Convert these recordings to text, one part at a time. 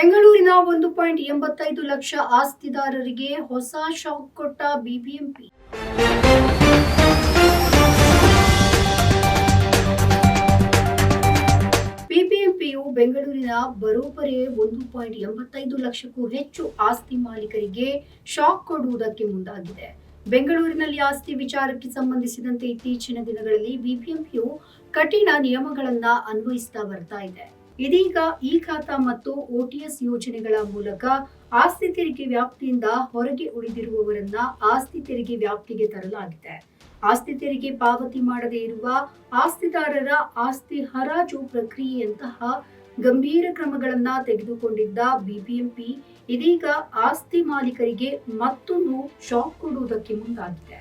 ಬೆಂಗಳೂರಿನ ಒಂದು ಪಾಯಿಂಟ್ ಎಂಬತ್ತೈದು ಲಕ್ಷ ಆಸ್ತಿದಾರರಿಗೆ ಹೊಸ ಶಾಕ್ ಕೊಟ್ಟ ಬಿಬಿಎಂಪಿ. ಬಿಬಿಎಂಪಿಯು ಬೆಂಗಳೂರಿನ ಬರೋಬ್ಬರಿ ಒಂದು ಪಾಯಿಂಟ್ ಎಂಬತ್ತೈದು ಲಕ್ಷಕ್ಕೂ ಹೆಚ್ಚು ಆಸ್ತಿ ಮಾಲೀಕರಿಗೆ ಶಾಕ್ ಕೊಡುವುದಕ್ಕೆ ಮುಂದಾಗಿದೆ. ಬೆಂಗಳೂರಿನಲ್ಲಿ ಆಸ್ತಿ ವಿಚಾರಕ್ಕೆ ಸಂಬಂಧಿಸಿದಂತೆ ಇತ್ತೀಚಿನ ದಿನಗಳಲ್ಲಿ ಬಿಬಿಎಂಪಿಯು ಕಠಿಣ ನಿಯಮಗಳನ್ನು ಅನ್ವಯಿಸ್ತಾ ಬರ್ತಾ ಇದೆ. ಇದೀಗ ಈ ಖಾತಾ ಮತ್ತು ಓಟಿಎಸ್ ಯೋಜನೆಗಳ ಮೂಲಕ ಆಸ್ತಿ ತೆರಿಗೆ ವ್ಯಾಪ್ತಿಯಿಂದ ಹೊರಗೆ ಉಳಿದಿರುವವರನ್ನ ಆಸ್ತಿ ತೆರಿಗೆ ವ್ಯಾಪ್ತಿಗೆ ತರಲಾಗಿದೆ. ಆಸ್ತಿ ತೆರಿಗೆ ಪಾವತಿ ಮಾಡದೇ ಇರುವ ಆಸ್ತಿದಾರರ ಆಸ್ತಿ ಹರಾಜು ಪ್ರಕ್ರಿಯೆಯಂತಹ ಗಂಭೀರ ಕ್ರಮಗಳನ್ನ ತೆಗೆದುಕೊಂಡಿದ್ದ ಬಿಬಿಎಂಪಿ ಇದೀಗ ಆಸ್ತಿ ಮಾಲೀಕರಿಗೆ ಮತ್ತೊಂದು ಶಾಕ್ ಕೊಡುವುದಕ್ಕೆ ಮುಂದಾಗಿದೆ.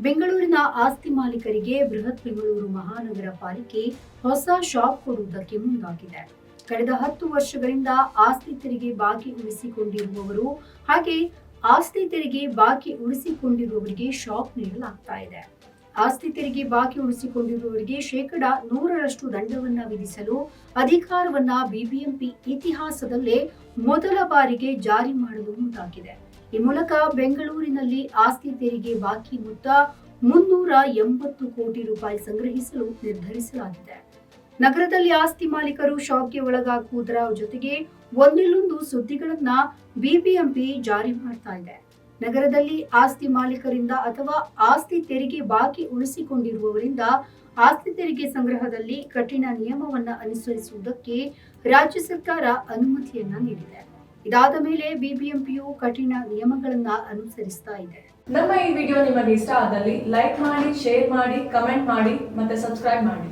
ಬೆಂಗಳೂರಿನ ಆಸ್ತಿ ಮಾಲೀಕರಿಗೆ ಬೃಹತ್ ಬೆಂಗಳೂರು ಮಹಾನಗರ ಪಾಲಿಕೆ ಹೊಸ ಶಾಕ್ ಕೊಡುವುದಕ್ಕೆ ಮುಂದಾಗಿದೆ. ಕಳೆದ ಹತ್ತು ವರ್ಷಗಳಿಂದ ಆಸ್ತಿ ತೆರಿಗೆ ಬಾಕಿ ಉಳಿಸಿಕೊಂಡಿರುವವರು ಹಾಗೆ ಆಸ್ತಿ ತೆರಿಗೆ ಬಾಕಿ ಉಳಿಸಿಕೊಂಡಿರುವವರಿಗೆ ಶಾಕ್ ನೀಡಲಾಗ್ತಾ ಇದೆ. ಆಸ್ತಿ ತೆರಿಗೆ ಬಾಕಿ ಉಳಿಸಿಕೊಂಡಿರುವವರಿಗೆ ಶೇಕಡ ನೂರರಷ್ಟು ದಂಡವನ್ನ ವಿಧಿಸಲು ಅಧಿಕಾರವನ್ನ ಬಿಬಿಎಂಪಿ ಇತಿಹಾಸದಲ್ಲೇ ಮೊದಲ ಬಾರಿಗೆ ಜಾರಿ ಮಾಡಲು ಮುಂದಾಗಿದೆ. ಈ ಮೂಲಕ ಬೆಂಗಳೂರಿನಲ್ಲಿ ಆಸ್ತಿ ತೆರಿಗೆ ಬಾಕಿ ಮೊತ್ತ ಮುನ್ನೂರ ಎಂಬತ್ತು ಕೋಟಿ ರೂಪಾಯಿ ಸಂಗ್ರಹಿಸಲು ನಿರ್ಧರಿಸಲಾಗಿದೆ. ನಗರದಲ್ಲಿ ಆಸ್ತಿ ಮಾಲೀಕರು ಶಾಕ್ಗೆ ಒಳಗಾಗುವುದರ ಜೊತೆಗೆ ಒಂದಿಲ್ಲೊಂದು ಸುದ್ದಿಗಳನ್ನ ಬಿಬಿಎಂಪಿ ಜಾರಿ ಮಾಡ್ತಾ ಇದೆ. ನಗರದಲ್ಲಿ ಆಸ್ತಿ ಮಾಲೀಕರಿಂದ ಅಥವಾ ಆಸ್ತಿ ತೆರಿಗೆ ಬಾಕಿ ಉಳಿಸಿಕೊಂಡಿರುವವರಿಂದ ಆಸ್ತಿ ತೆರಿಗೆ ಸಂಗ್ರಹದಲ್ಲಿ ಕಠಿಣ ನಿಯಮವನ್ನು ಅನುಸರಿಸುವುದಕ್ಕೆ ರಾಜ್ಯ ಸರ್ಕಾರ ಅನುಮತಿಯನ್ನ ನೀಡಿದೆ. ಇದಾದ ಮೇಲೆ ಬಿಬಿಎಂಪಿಯು ಕಠಿಣ ನಿಯಮಗಳನ್ನ ಅನುಸರಿಸ್ತಾ ಇದೆ. ನಮ್ಮ ಈ ವಿಡಿಯೋ ನಿಮಗೆ ಇಷ್ಟ ಆದಲ್ಲಿ ಲೈಕ್ ಮಾಡಿ, ಶೇರ್ ಮಾಡಿ, ಕಮೆಂಟ್ ಮಾಡಿ ಮತ್ತೆ ಸಬ್ಸ್ಕ್ರೈಬ್ ಮಾಡಿ.